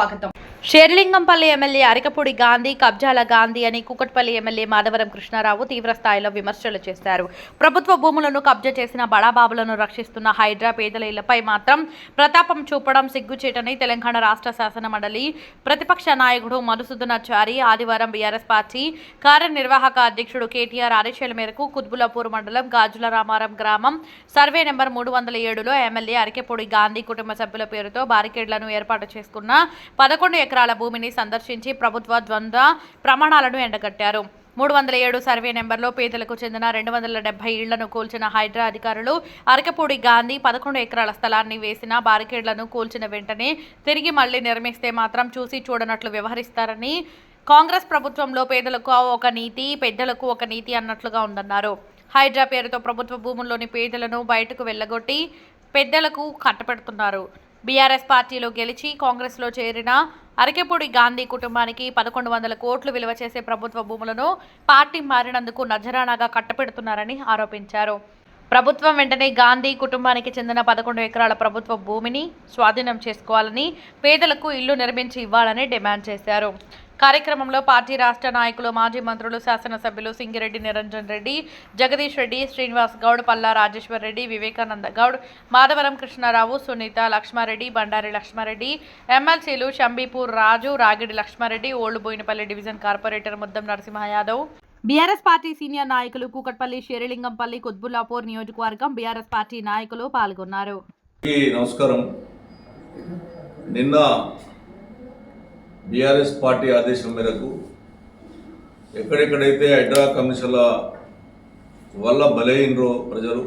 స్వాగతం షేర్లింగంపల్లి ఎమ్మెల్యే అరికపూడి గాంధీ కబ్జాల గాంధీ అని కూకట్పల్లి ఎమ్మెల్యే మాధవరం కృష్ణారావు తీవ్ర స్థాయిలో విమర్శలు చేశారు. ప్రభుత్వ భూములను కబ్జా చేసిన బడాబాబులను రక్షిస్తున్న హైడ్రా పేదల ఇళ్ళపై మాత్రం ప్రతాపం చూపడం సిగ్గుచేటని తెలంగాణ రాష్ట్ర శాసన మండలి ప్రతిపక్ష నాయకుడు మధుసూదనాచారి ఆదివారం బీఆర్ఎస్ పార్టీ కార్యనిర్వాహక అధ్యక్షుడు కేటీఆర్ ఆదేశాల మేరకు కుత్బులాపూర్ మండలం గాజుల రామారం గ్రామం సర్వే నెంబర్ మూడు వందల ఏడులో ఎమ్మెల్యే అరికెపూడి గాంధీ కుటుంబ సభ్యుల పేరుతో బారికేడ్లను ఏర్పాటు చేసుకున్న పదకొండు ఎకరాల భూమిని సందర్శించి ప్రభుత్వ ద్వంద్వ ప్రమాణాలను ఎండగట్టారు. మూడు వందల ఏడు సర్వే నెంబర్లో పేదలకు చెందిన రెండు వందల డెబ్బై ఇళ్ళను కూల్చిన హైడ్రా అధికారులు అరకపూడి గాంధీ పదకొండు ఎకరాల స్థలాన్ని వేసిన బారికేడ్లను కూల్చిన వెంటనే తిరిగి మళ్ళీ నిర్మిస్తే మాత్రం చూసి చూడనట్లు వ్యవహరిస్తారని కాంగ్రెస్ ప్రభుత్వంలో పేదలకు ఒక నీతి పెద్దలకు ఒక నీతి అన్నట్లుగా ఉందన్నారు. హైడ్రా పేరుతో ప్రభుత్వ భూముల్లోని పేదలను బయటకు వెళ్ళగొట్టి పెద్దలకు కట్టపెడుతున్నారు బీఆర్ఎస్ పార్టీలో గెలిచి కాంగ్రెస్లో చేరిన అరకెపూడి గాంధీ కుటుంబానికి పదకొండు వందల కోట్లు విలువ చేసే ప్రభుత్వ భూములను పార్టీ మారినందుకు నజరానాగా కట్టపెడుతున్నారని ఆరోపించారు. ప్రభుత్వం వెంటనే గాంధీ కుటుంబానికి చెందిన పదకొండు ఎకరాల ప్రభుత్వ భూమిని స్వాధీనం చేసుకోవాలని పేదలకు ఇల్లు నిర్మించి ఇవ్వాలని డిమాండ్ చేశారు. కార్యక్రమంలో పార్టీ రాష్ట్ర నాయకులు మాజీ మంత్రులు శాసనసభ్యులు సింగిరెడ్డి నిరంజన్ రెడ్డి జగదీష్ రెడ్డి శ్రీనివాస్ గౌడ్ పల్లా రాజేశ్వర్ రెడ్డి వివేకానంద గౌడ్ మాధవరం కృష్ణారావు సునీత లక్ష్మారెడ్డి బండారి లక్ష్మారెడ్డి ఎమ్మెల్సీలు Shambipur Raju Ragidi Lakshma Reddy old Boinpally division corporator Muddam Narasimha Yadav BRS party senior నాయకులు కూకట్పల్లి షేరిలింగంపల్లి కుత్బుల్లాపూర్ నియోజకవర్గం బీఆర్ఎస్ పార్టీ నాయకులు పాల్గొన్నారు. నమస్కారం. నిన్న బీఆర్ఎస్ పార్టీ ఆదేశం మేరకు ఎక్కడెక్కడైతే హైడ్రా కమిషన్ల వల్ల బలైనరో ప్రజలు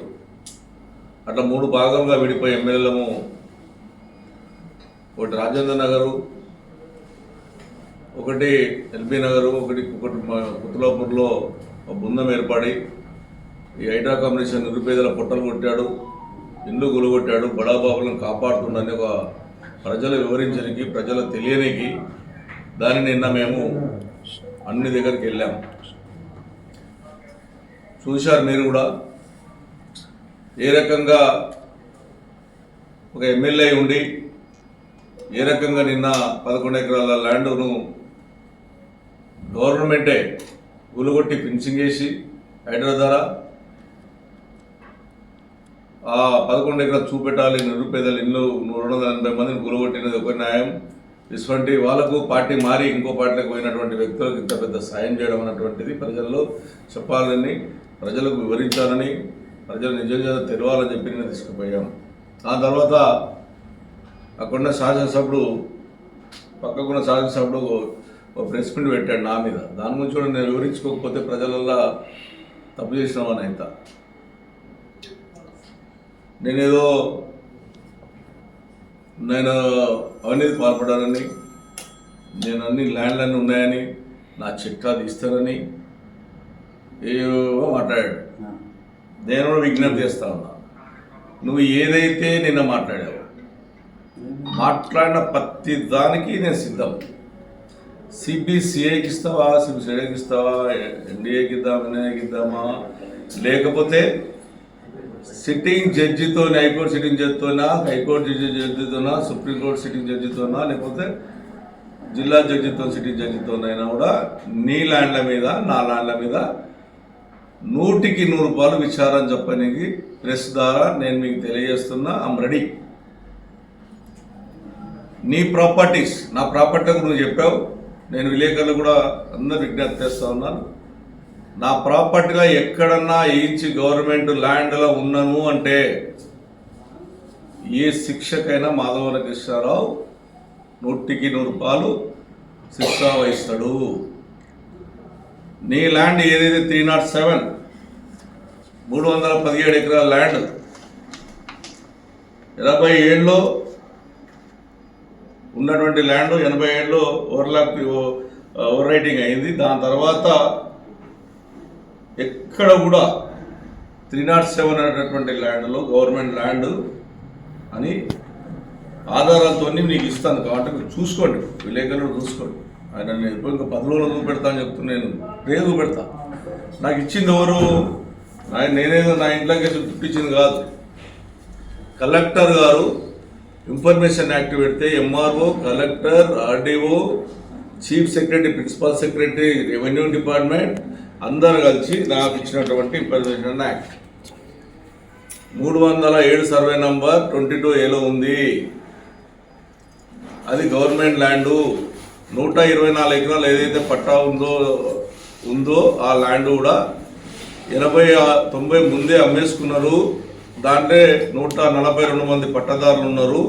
అట్లా మూడు భాగంగా విడిపోయి ఎమ్మెల్యేలము ఒకటి రాజేంద్ర నగరు ఒకటి ఎల్బీ నగరు ఒకటి ఒకటి కుతులాపూర్లో ఒక బృందం ఏర్పడి ఈ హైడ్రా కమిషన్ నిరుపేదల పొట్టలు కొట్టాడు ఇల్లు గులగొట్టాడు బడాబాబులను కాపాడుతుండని ఒక ప్రజలు వివరించడానికి ప్రజలు తెలియనికి దాన్ని నిన్న మేము అన్ని దగ్గరికి వెళ్ళాము చూశారు మీరు కూడా. ఏ రకంగా ఒక ఎమ్మెల్యే ఉండి ఏ రకంగా నిన్న పదకొండు ఎకరాల ల్యాండ్ను గవర్నమెంటే గులుగొట్టి ఫిన్సింగ్ చేసి హైడ్రా ద్వారా ఆ పదకొండు ఎకరాలు చూపెట్టాలి నిరుపేదలు ఇల్లు రెండు వందల ఎనభై మందిని గులగొట్టినది ఒక న్యాయం. ఇటువంటి వాళ్ళకు పార్టీ మారి ఇంకో పార్టీలకు పోయినటువంటి వ్యక్తులకు ఇంత పెద్ద సాయం చేయడం అన్నటువంటిది ప్రజల్లో చెప్పాలని ప్రజలకు వివరించాలని ప్రజలు నిజంగా తెలవాలని చెప్పి నేను తీసుకుపోయాం ఆ తర్వాత అక్కడున్న శాసనసభ్యుడు పక్కకున్న శాసనసభ్యుడు ఒక ప్రెస్ మీట్ పెట్టాడు నా మీద. దాని గురించి కూడా నేను వివరించుకోకపోతే ప్రజలల్లా తప్పు చేసినామని ఇంత నేనేదో నేను అవినీతి పాల్పడానని నేను అన్ని ల్యాండ్లన్నీ ఉన్నాయని నా చిట్టా తీస్తానని ఏవో మాట్లాడాడు. నేను కూడా విజ్ఞప్తి చేస్తా ఉన్నా. నువ్వు ఏదైతే నిన్న మాట్లాడావు మాట్లాడిన ప్రతి దానికి నేను సిద్ధం. సిబిసిఐకి ఇస్తావా సిబిసిఐకి ఇస్తావా ఎన్డీఏకి ఇద్దామా ఎన్ఐకి ఇద్దామా లేకపోతే సిట్టింగ్ జడ్జితో హైకోర్టు సిట్టింగ్ జడ్జితోనా హైకోర్టు జడ్జి జడ్జితోనా సుప్రీంకోర్టు సిట్టింగ్ జడ్జితోనా లేకపోతే జిల్లా జడ్జితో సిట్టింగ్ జడ్జితోనైనా కూడా నీ ల్యాండ్ల మీద నా ల్యాండ్ల మీద నూటికి నూరు రూపాయలు విచారం చెప్పడానికి ప్రెస్ ద్వారా నేను మీకు తెలియజేస్తున్నా ఐమ్ రెడీ నీ ప్రాపర్టీస్ నా ప్రాపర్టీ నువ్వు చెప్పావు. నేను విలేకరులు కూడా అందరు విజ్ఞప్తి చేస్తా ఉన్నాను. నా ప్రాపర్టీగా ఎక్కడన్నా ఇంచి గవర్నమెంట్ ల్యాండ్లో ఉన్నాను అంటే ఏ శిక్షకైనా మాధవన కృష్ణారావు నూటికి నూరు రూపాయలు శిక్ష వహిస్తాడు. నీ ల్యాండ్ ఏదైతే త్రీ నాట్ సెవెన్ మూడు వందల పదిహేడు ఎకరాల ల్యాండ్ ఎనభై ఏళ్ళలో ఉన్నటువంటి ల్యాండ్ ఎనభై ఏళ్ళు ఓవర్లాప్ ఓవర్ రైటింగ్ అయింది. దాని తర్వాత ఎక్కడ కూడా త్రీ నాట్ సెవెన్ అనేటటువంటి ల్యాండ్లో గవర్నమెంట్ ల్యాండ్ అని ఆధారాలతో మీకు ఇస్తాను కాబట్టి మీరు చూసుకోండి. విలేకరులు చూసుకోండి. ఆయన నేను ఎప్పుడు ఇంకా పది రోజులు చూపెడతా అని చెప్తున్నా నేను రేపు చూపెడతా నాకు ఇచ్చింది ఎవరు? ఆయన నేనేదో నా ఇంట్లోకి చుట్టించింది కాదు. కలెక్టర్ గారు ఇన్ఫర్మేషన్ యాక్ట్ పెడితే MRO collector RDO chief secretary principal secretary revenue department అందరు కలిసి నాకు ఇచ్చినటువంటి ఇన్ఫర్మేషన్ యాక్ట్ మూడు వందల ఏడు సర్వే నంబర్ ట్వంటీ టూ ఏలో ఉంది. అది గవర్నమెంట్ ల్యాండు. నూట ఇరవై నాలుగు ఎకరాలు ఏదైతే పట్టా ఉందో ఉందో ఆ ల్యాండ్ కూడా ఎనభై తొంభై ముందే అమ్మేసుకున్నారు. దాంట్లో నూట నలభై రెండు మంది పట్టదారులు ఉన్నారు.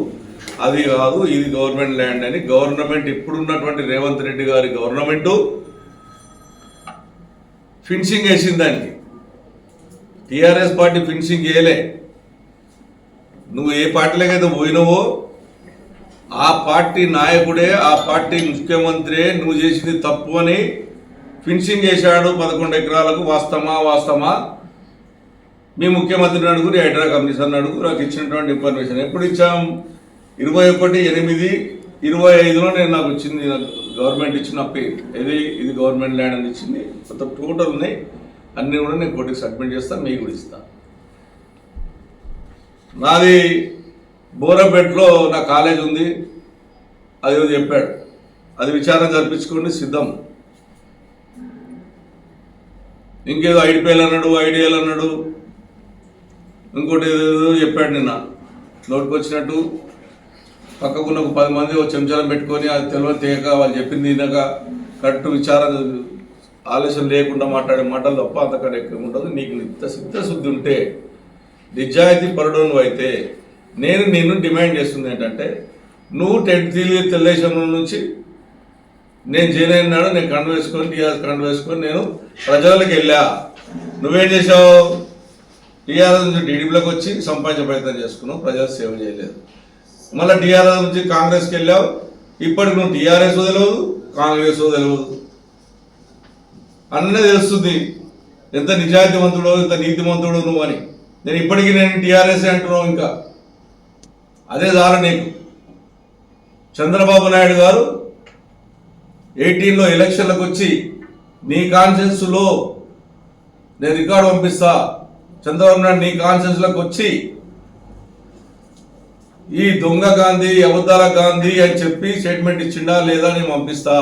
అది కాదు ఇది గవర్నమెంట్ ల్యాండ్ అని గవర్నమెంట్ ఇప్పుడున్నటువంటి రేవంత్ రెడ్డి గారి గవర్నమెంటు. ఫిన్షింగ్ వేసింది దానికి. టీఆర్ఎస్ పార్టీ ఫిన్షింగ్ వేయలే నువ్వు ఏ పార్టీలోకైతే పోయినావో ఆ పార్టీ నాయకుడే ఆ పార్టీ ముఖ్యమంత్రి నువ్వు చేసింది తప్పు అని ఫినిషింగ్ చేశాడు పదకొండు ఎకరాలకు వాస్తవమా వాస్తవమా మీ ముఖ్యమంత్రిని అడుగురు హైడ్రా కమిషన్ అడుగు నాకు ఇచ్చినటువంటి ఇన్ఫర్మేషన్ ఎప్పుడు ఇచ్చాం? ఇరవై ఒకటి ఎనిమిది ఇరవై ఐదులో నేను నాకు వచ్చింది నాకు గవర్నమెంట్ ఇచ్చిన పే ఇది ఇది గవర్నమెంట్ ల్యాండ్ అని ఇచ్చింది. కొత్త టోటల్ ఉన్నాయి. అన్నీ కూడా నేను కోర్టుకి సబ్మిట్ చేస్తాను మీకు కూడా ఇస్తాను నాది బోరపేటలో నా కాలేజ్ ఉంది. అది ఏదో చెప్పాడు. అది విచారణ జరిపించుకోండి సిద్ధం. ఇంకేదో ఐడిపిఎల్ అన్నాడు ఐడిఎల్ అన్నాడు. ఇంకోటి ఏదో చెప్పాడు నిన్న. నోటికి వచ్చినట్టు పక్కకున్న ఒక పది మంది ఒక చెంచాలను పెట్టుకొని అది తెలియని తీయక వాళ్ళు చెప్పింది తినక కరెక్ట్ విచారణ ఆలోచన లేకుండా మాట్లాడే మాటలు తప్ప అంతకంటే ఎక్కువ ఉండదు. నీకు నిత్య సిద్ధశుద్ధి ఉంటే నిజాయితీ పరుడు నువ్వు అయితే నేను నిన్ను డిమాండ్ చేస్తుంది ఏంటంటే నువ్వు టెన్త్ తెలుగుదేశం నుంచి నేను జైన్ నాడు నేను కండు వేసుకొని టీఆర్ఎస్ కండు వేసుకొని నేను ప్రజలకు వెళ్ళా. నువ్వేం చేసావు టీఆర్ఎస్ నుంచి టీడీపీలోకి వచ్చి సంపాదించే ప్రయత్నం చేసుకున్నావు. ప్రజలకు సేవ చేయలేదు. మళ్ళీ టీఆర్ఎస్ నుంచి కాంగ్రెస్కి వెళ్ళావు. ఇప్పటికి నువ్వు టీఆర్ఎస్ తెలియదు కాంగ్రెస్ తెలియదు అన్ననే తెలుస్తుంది ఎంత నిజాయితీవంతుడో ఎంత నీతివంతుడు నువ్వు అని. నేను ఇప్పటికీ నేను టీఆర్ఎస్ అంటున్నావు ఇంకా? అదే దారి నీకు. చంద్రబాబు నాయుడు గారు ఎయిటీన్లో ఎలక్షన్లకు వచ్చి నీ కాన్షియన్స్లో నేను రికార్డు పంపిస్తా. చంద్రబాబు నాయుడు నీ కాన్షియన్స్లోకి వచ్చి ఈ దొంగ గాంధీ అవతార గాంధీ అని చెప్పి స్టేట్మెంట్ ఇచ్చిండా లేదా నేను పంపిస్తా.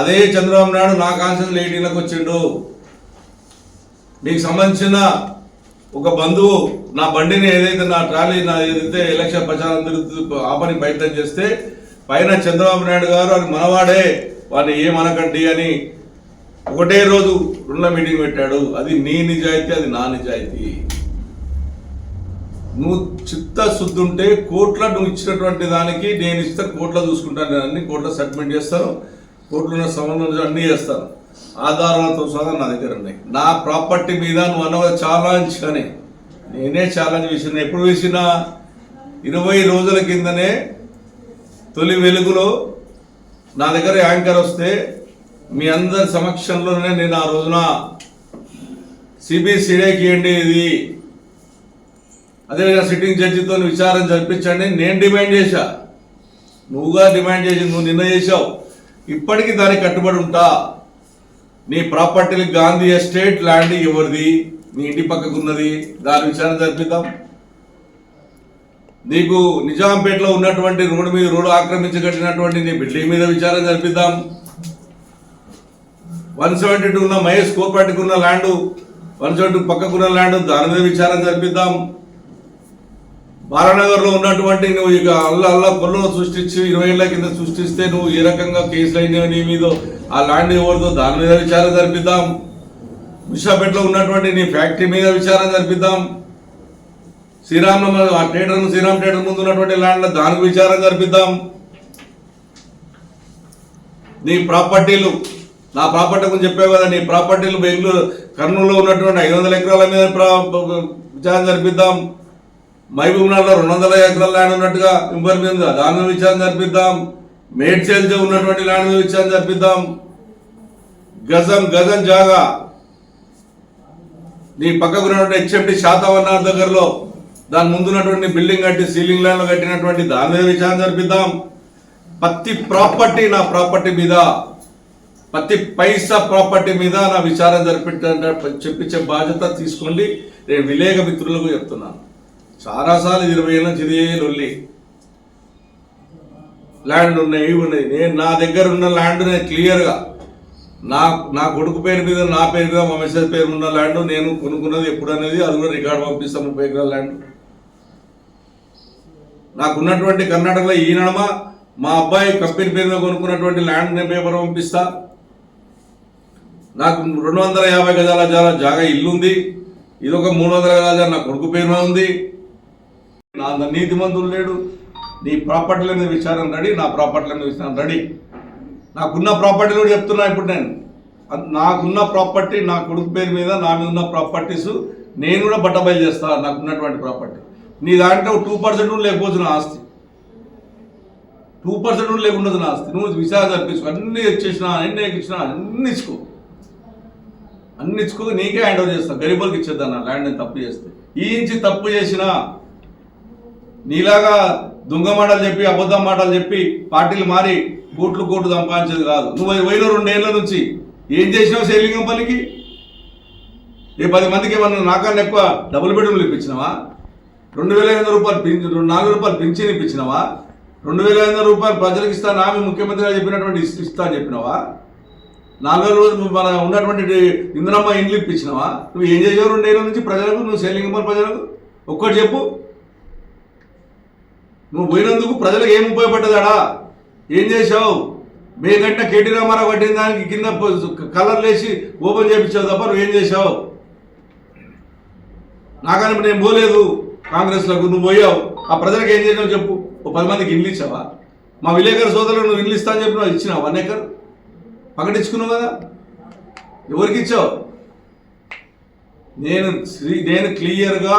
అదే చంద్రబాబు నాయుడు నా కాన్షియన్స్ ఎయిటీన్లకు వచ్చిండు. నీకు సంబంధించిన ఒక బంధువు నా బండిని ఏదైతే నా ట్రాలీ నా ఏదైతే ఎలక్షన్ ప్రచారం ఆపని ప్రయత్నం చేస్తే పైన చంద్రబాబు నాయుడు గారు అది మనవాడే వాడిని ఏమనకండి అని ఒకటే రోజు రుణ మీటింగ్ పెట్టాడు. అది నీ నిజాయితీ అది నా నిజాయితీ. నువ్వు చిత్తశుద్ధి ఉంటే కోట్ల నువ్వు ఇచ్చినటువంటి దానికి నేను ఇస్తే కోట్ల చూసుకుంటాను నేను అన్ని కోట్ల సెటిల్మెంట్ చేస్తాను కోట్లు ఉన్న సంబంధం అన్నీ చేస్తాను ఆధారాలతో సహా నా దగ్గర ఉన్నాయి. నా ప్రాపర్టీ మీద నువ్వు అన్నవ ఛాలెంజ్ కానీ నేనే ఛాలెంజ్ వేసిన ఎప్పుడు వేసిన ఇరవై రోజుల కిందనే తొలి వెలుగులో నా దగ్గర యాంకర్ వస్తే మీ అందరి సమక్షంలోనే నేను ఆ రోజున సిబిసిడేకి ఏంటి ఇది? అదేవిధంగా సిట్టింగ్ జడ్జితో విచారణ జరిపించండి. నేను డిమాండ్ చేశా. నువ్వుగా డిమాండ్ చేసి నువ్వు నిన్న చేశావు. ఇప్పటికీ దానికి కట్టుబడి ఉంటా. నీ ప్రాపర్టీలు గాంధీ ఎస్టేట్ ల్యాండ్ ఎవరిది? నీ ఇంటి పక్కకు ఉన్నది దాని విచారణ జరిపిద్దాం. నీకు నిజాంపేటలో ఉన్నటువంటి రోడ్డు మీద రోడ్డు ఆక్రమించగట్టినటువంటి నీ బిల్డింగ్ మీద విచారణ జరిపిద్దాం. వన్ సెవెంటీ టూ ఉన్న మహేష్ కోపాటికి ఉన్న ల్యాండ్ వన్ సెవెంటీ పక్కకున్న ల్యాండ్ దాని మీద విచారణ జరిపిద్దాం. బాలానగర్లో ఉన్నటువంటి నువ్వు ఇక అల్ల అల్ల కొల్లో సృష్టించి ఇరవై ఏళ్ళ కింద సృష్టిస్తే నువ్వు ఏ రకంగా కేసులు అయినా నీ మీద ఆ ల్యాండ్ ఎవరిదో దాని మీద విచారణ జరిపిద్దాం. విశాఖపేటలో ఉన్నటువంటి నీ ఫ్యాక్టరీ మీద విచారణ జరిపిద్దాం. శ్రీరామ్ ఆ థియేటర్ శ్రీరామ్ థియేటర్ ముందు ఉన్నటువంటి ల్యాండ్ దానికి విచారణ జరిపిద్దాం. నీ ప్రాపర్టీలు నా ప్రాపర్టీ గురించి చెప్పావు కదా నీ ప్రాపర్టీలు బెంగళూరు కర్నూలులో ఉన్నటువంటి ఐదు వందల ఎకరాల మీద ప్రా- విచారణ జరిపిద్దాం. మహబూబ్ రెండు వందల ఎకరాల ల్యాండ్ ఉన్నట్టుగా ఇంబర్ మీద దాని మీద జరిపిద్దాం. మేడ్చల్ ఉన్నటువంటి ల్యాండ్ మీద జరిపిద్దాం. గజం గజం జాగా. నీ పక్కకు ఉన్నటువంటి హెచ్ఎండి శాతవన్న దగ్గరలో దాని ముందున్నటువంటి బిల్డింగ్ కట్టి సీలింగ్ లైన్లో కట్టినటువంటి దాని మీద విషయాన్ని జరిపిద్దాం. ప్రతి ప్రాపర్టీ నా ప్రాపర్టీ మీద ప్రతి పైసా ప్రాపర్టీ మీద నా విచారం జరిపించే చెప్పించే బాధ్యత తీసుకోండి. నేను విలేక మిత్రులకు చెప్తున్నాను. చాలాసార్లు ఇరవై ఏళ్ళ నుంచి ఇదే లొల్లి. ల్యాండ్ ఉన్నాయి ఇవి ఉన్నాయి. నేను నా దగ్గర ఉన్న ల్యాండ్ నేను క్లియర్గా నా నా కొడుకు పేరు మీద నా పేరు మీద మా మెసేజ్ పేరు ఉన్న ల్యాండ్ నేను కొనుక్కున్నది ఎప్పుడు అనేది అది కూడా రికార్డ్ పంపిస్తాను ముప్పై ఎకరాల ల్యాండ్ నాకున్నటువంటి కర్ణాటకలో ఈ నడమ మా అబ్బాయి కంపెనీ పేరు మీద కొనుక్కున్నటువంటి ల్యాండ్ నేను పేపర్ పంపిస్తా. నాకు రెండు వందల యాభై గజాల జాగా ఇల్లు ఉంది ఇది ఒక మూడు వందల గజాల నా కొడుకు పేరు మీద ఉంది. నా నీతిమంతులు లేడు. నీ ప్రాపర్టీల మీద విచారణ రెడీ నా ప్రాపర్టీల మీద విచారణ రెడీ. నాకున్న ప్రాపర్టీ కూడా చెప్తున్నా ఇప్పుడు నేను. నాకున్న ప్రాపర్టీ నా కొడుకు పేరు మీద నా మీద ఉన్న ప్రాపర్టీస్ నేను కూడా బట్టబయలు చేస్తాను నాకున్నటువంటి ప్రాపర్టీ. నీ దాంట్లో టూ పర్సెంట్ లేకపోవచ్చు నా ఆస్తి. టూ పర్సెంట్ లేకుండా నా ఆస్తి. నువ్వు విచారణ జరిపించుకో అన్ని ఇచ్చేసిన అన్ని ఇచ్చిన అన్ని ఇచ్చుకో. అన్ని ఇచ్చుకో నీకే హ్యాండ్ ఓవర్ చేస్తా. గరీబులకు ఇచ్చేద్దాం నా ల్యాండ్ నేను తప్పు చేస్తే. ఈ ఇంచి తప్పు చేసినా నీలాగా దొంగ మాటలు చెప్పి అబద్ధం మాటలు చెప్పి పార్టీలు మారి కోట్లు కోట్లు సంపాదించేది కాదు. నువ్వు పోయిన రెండేళ్ళ నుంచి ఏం చేసినావు శైలింగంపల్లికి ఏ పది మందికి ఏమన్నా నాకన్నా ఎక్కువ డబుల్ బెడ్రూమ్లు ఇప్పించినావా? రెండు వేల ఐదు వందల రూపాయలు పింఛన్ రెండు నాలుగు రూపాయలు పింఛన్ ఇప్పించినావా? రెండు వేల ఐదు వందల రూపాయలు ప్రజలకు ఇస్తాను నామి ముఖ్యమంత్రిగా చెప్పినటువంటి ఇస్తా అని చెప్పినావా? నాలుగో రోజు మన ఉన్నటువంటి ఇంద్రమ్మ ఇండ్లు ఇప్పించినావా? నువ్వు ఏం చేసావు రెండేళ్ళ నుంచి ప్రజలకు? నువ్వు శైలింగంపల్లి ప్రజలకు? ఒక్కటి చెప్పు. నువ్వు పోయినందుకు ప్రజలకు ఏం ఉపయోగపడ్డదాడా? ఏం చేశావు? గంట కేటీ రామారావు కట్టిన దానికి కింద కలర్ లేసి ఓపెన్ చేయించావు తప్ప నువ్వు ఏం చేశావు? నాకని నేను పోలేదు కాంగ్రెస్లకు నువ్వు పోయావు. ఆ ప్రజలకు ఏం చేసావు చెప్పు? ఓ పది మందికి ఇల్లు ఇచ్చావా? మా విలేకరు సోదరులు నువ్వు ఇల్లు ఇస్తా అని చెప్పి నువ్వు ఇచ్చినావు వన్ ఎకర్ ప్రకటించుకున్నావు కదా? ఎవరికి ఇచ్చావు? నేను శ్రీ నేను క్లియర్గా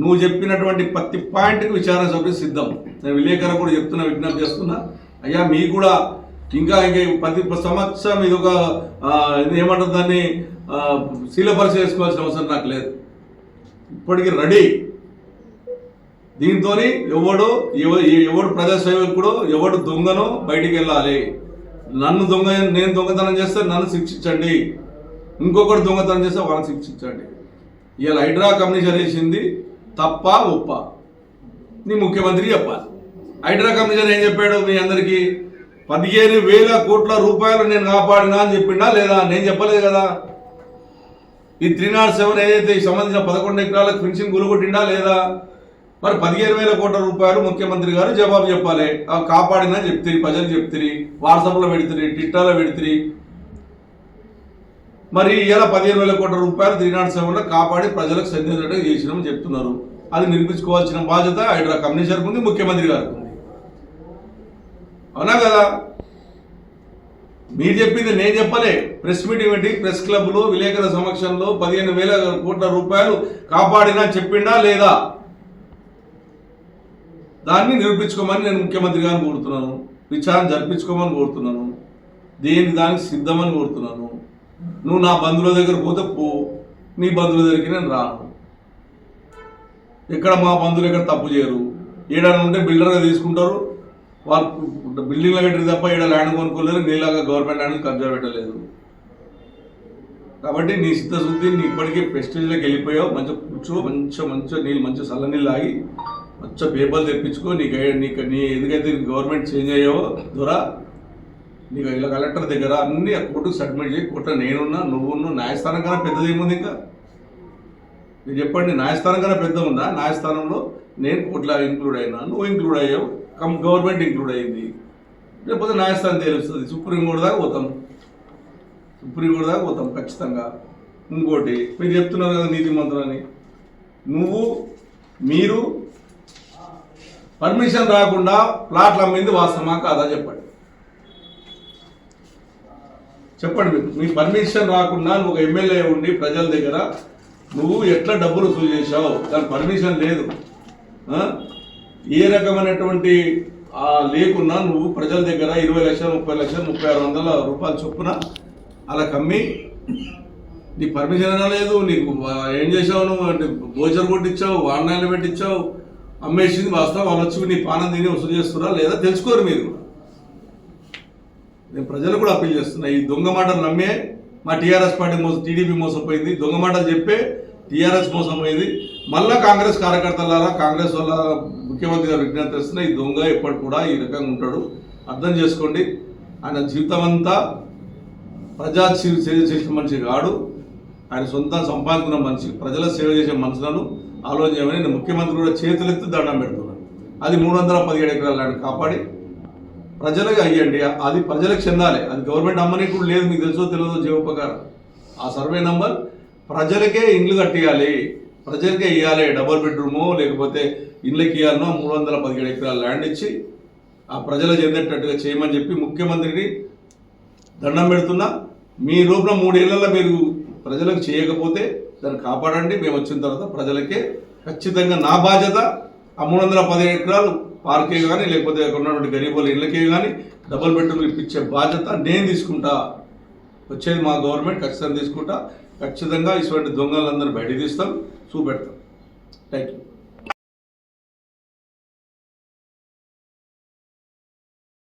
నువ్వు చెప్పినటువంటి ప్రతి పాయింట్కి విచారణ సభ్యులు సిద్ధం. నేను విలేకరు కూడా చెప్తున్నా విజ్ఞప్తి చేస్తున్నా. అయ్యా మీకు కూడా ఇంకా ఇంకా ప్రతి సంవత్సరం ఇది ఒక ఇది ఏమంటారు దాన్ని? ఆ, శీలపరిచ చేసుకోవాల్సిన అవసరం నాకు లేదు. ఇప్పటికి రెడీ. దీంతో ఎవడు ఎవ- ఎవడు ప్రజాసేవకుడు ఎవడు దొంగను బయటికి వెళ్ళాలి. నన్ను దొంగ నేను దొంగతనం చేస్తే నన్ను శిక్షించండి. ఇంకొకటి దొంగతనం చేస్తే వాళ్ళని శిక్షించండి. ఇలా హైడ్రా కమిషన్ వేసింది తప్ప ఒప్ప. నీ ముఖ్యమంత్రి చెప్పాలి. హైడ్రా కమిషన్ ఏం చెప్పాడు మీ అందరికీ? పదిహేను వేల కోట్ల రూపాయలు నేను కాపాడినా అని చెప్పిండా లేదా? నేను చెప్పలేదు కదా. ఈ త్రీ నాట్ సెవెన్ ఏదైతే ఈ సంబంధించిన పదకొండు ఎకరాలకు పెన్షన్ గులగొట్టిండా లేదా? మరి పదిహేను వేల కోట్ల రూపాయలు ముఖ్యమంత్రి గారు జవాబు చెప్పాలి. అవి కాపాడినా చెప్తిరి ప్రజలు చెప్తిరి వాట్సాప్లో పెడుతుంది ట్విట్టర్లో పెడుతుంది మరి ఇలా పదిహేను వేల కోట్ల రూపాయలు త్రీ నాట్ సెవెన్లో కాపాడి ప్రజలకు సంధించినట్టు చేసినామని చెప్తున్నారు. అది నిర్మించుకోవాల్సిన బాధ్యత హైడ్రా కంపెనీ ఉంది ముఖ్యమంత్రి గారికి ఉంది. అవునా కదా? మీరు చెప్పింది నేను చెప్పలే. ప్రెస్ మీటింగ్ పెట్టి ప్రెస్ క్లబ్లో విలేకరుల సమక్షంలో పదిహేను వేల కోట్ల రూపాయలు కాపాడినా చెప్పిండా లేదా? దాన్ని నిరూపించుకోమని నేను ముఖ్యమంత్రి గారిని కోరుతున్నాను. విచారణ జరిపించుకోమని కోరుతున్నాను. దేని దానికి సిద్ధమని కోరుతున్నాను. నువ్వు నా బంధువుల దగ్గర పోతే పో. నీ బంధువుల దగ్గరికి నేను రాను. ఎక్కడ మా బంధువులు ఎక్కడ తప్పు చేయరు. ఏడాది ఉంటే బిల్డర్గా తీసుకుంటారు. వాళ్ళు బిల్డింగ్లో కట్టిన తప్ప ఈడ ల్యాండ్ కొనుక్కోలేరు నీలాగా గవర్నమెంట్ ల్యాండ్ కబ్జా పెట్టలేదు. కాబట్టి నీ చిత్తశుద్ధి నీ ఇప్పటికీ ప్రెస్టేజ్లోకి వెళ్ళిపోయావు. మంచిగా కూర్చో మంచిగా మంచిగా నీళ్ళు మంచిగా చల్ల నీళ్ళు ఆగి మంచిగా పేపర్లు తెప్పించుకో. నీకు ఏ- నీకు నీ ఎందుకైతే గవర్నమెంట్ చేంజ్ అయ్యావో దొరా నీకు ఇలా కలెక్టర్ దగ్గర అన్ని కోర్టుకు సబ్మిట్ చేయి. కోర్టు నేనున్నా నువ్వున్నా న్యాయస్థానం కన్నా పెద్దది ఏముంది ఇంకా? మీరు చెప్పండి న్యాయస్థానం కన్నా పెద్ద ఉందా న్యాయస్థానంలో నేను ఇట్లా ఇంక్లూడ్ అయినా నువ్వు ఇంక్లూడ్ అయ్యావు కమ్ గవర్నమెంట్ ఇంక్లూడ్ అయింది. లేకపోతే న్యాయస్థానం తెలుస్తుంది. సుప్రీంకోర్టు దాకా పోతాం. సుప్రీంకోర్టు దాకా పోతాం ఖచ్చితంగా. ఇంకోటి మీరు చెప్తున్నారు కదా నీతి మంత్రులని నువ్వు మీరు పర్మిషన్ రాకుండా ప్లాట్లు అమ్మింది వాస్తవమా కాదా చెప్పండి. చెప్పండి మీరు. మీ పర్మిషన్ రాకుండా నువ్వు ఒక ఎమ్మెల్యే ఉండి ప్రజల దగ్గర నువ్వు ఎట్లా డబ్బులు వసూలు చేశావు? దాని పర్మిషన్ లేదు. ఏ రకమైనటువంటి లేకున్నా నువ్వు ప్రజల దగ్గర ఇరవై లక్షలు ముప్పై లక్షలు ముప్పై ఆరు వందల రూపాయలు చొప్పున అలా కమ్మి నీ పర్మిషన్ అయినా లేదు నీకు ఏం చేసావు నువ్వు? అంటే భోజనం కొట్టించావు వాడినాయలు పెట్టించావు అమ్మేసింది వాస్తవం వాళ్ళు వచ్చి నీ పానం తిని వసూలు చేస్తున్నా లేదా తెలుసుకోరు మీరు. నేను ప్రజలు కూడా అప్పీల్ చేస్తున్నా ఈ దొంగ మాటలు నమ్మే మా టీఆర్ఎస్ పార్టీ మోసం టీడీపీ మోసపోయింది. దొంగ మాటలు చెప్పే టీఆర్ఎస్ మోసం పోయింది మళ్ళా కాంగ్రెస్ కార్యకర్తలారా కాంగ్రెస్ వల్ల ముఖ్యమంత్రి గారు విజ్ఞప్తి చేస్తున్నా ఈ దొంగ ఎప్పటి కూడా ఈ రకంగా ఉంటాడు. అర్థం చేసుకోండి. ఆయన జీవితం అంతా ప్రజా సేవ చేసిన మనిషి కాడు. ఆయన సొంత సంపాదించుకున్న మనిషి ప్రజల సేవ చేసే మనుషులను ఆలోచన చేయమని నేను ముఖ్యమంత్రి కూడా చేతులెత్తి దండం పెడుతున్నాను అది మూడు వందల పదిహేడు ఎకరాలు ల్యాండ్ కాపాడి ప్రజలకు అయ్యండి. అది ప్రజలకు చెందాలి. అది గవర్నమెంట్ అమ్మని కూడా లేదు మీకు తెలుసో తెలియదో జీవోపకారం ఆ సర్వే నంబర్ ప్రజలకే ఇండ్లు కట్టియాలి. ప్రజలకే ఇవ్వాలి డబుల్ బెడ్రూమో లేకపోతే ఇళ్ళకి ఇవ్వాలనో మూడు వందల పదిహేడు ఎకరాల ల్యాండ్ ఇచ్చి ఆ ప్రజలు చెందేటట్టుగా చేయమని చెప్పి ముఖ్యమంత్రిని దండం పెడుతున్నా. మీ రూపంలో మూడేళ్ళలో మీరు ప్రజలకు చేయకపోతే దాన్ని కాపాడండి. మేము వచ్చిన తర్వాత ప్రజలకే ఖచ్చితంగా నా బాధ్యత. ఆ మూడు వందల పదిహేడు ఎకరాలు పార్కే కానీ లేకపోతే అక్కడ ఉన్నటువంటి గరీబుల ఇళ్ళకే కానీ డబుల్ బెడ్రూమ్లు ఇప్పించే బాధ్యత నేను తీసుకుంటా. వచ్చేది మా గవర్నమెంట్ ఖచ్చితంగా తీసుకుంటా. ఖచ్చితంగా ఇటువంటి దొంగలందరూ బయట తీస్తాం చూపెడతాం. Thank you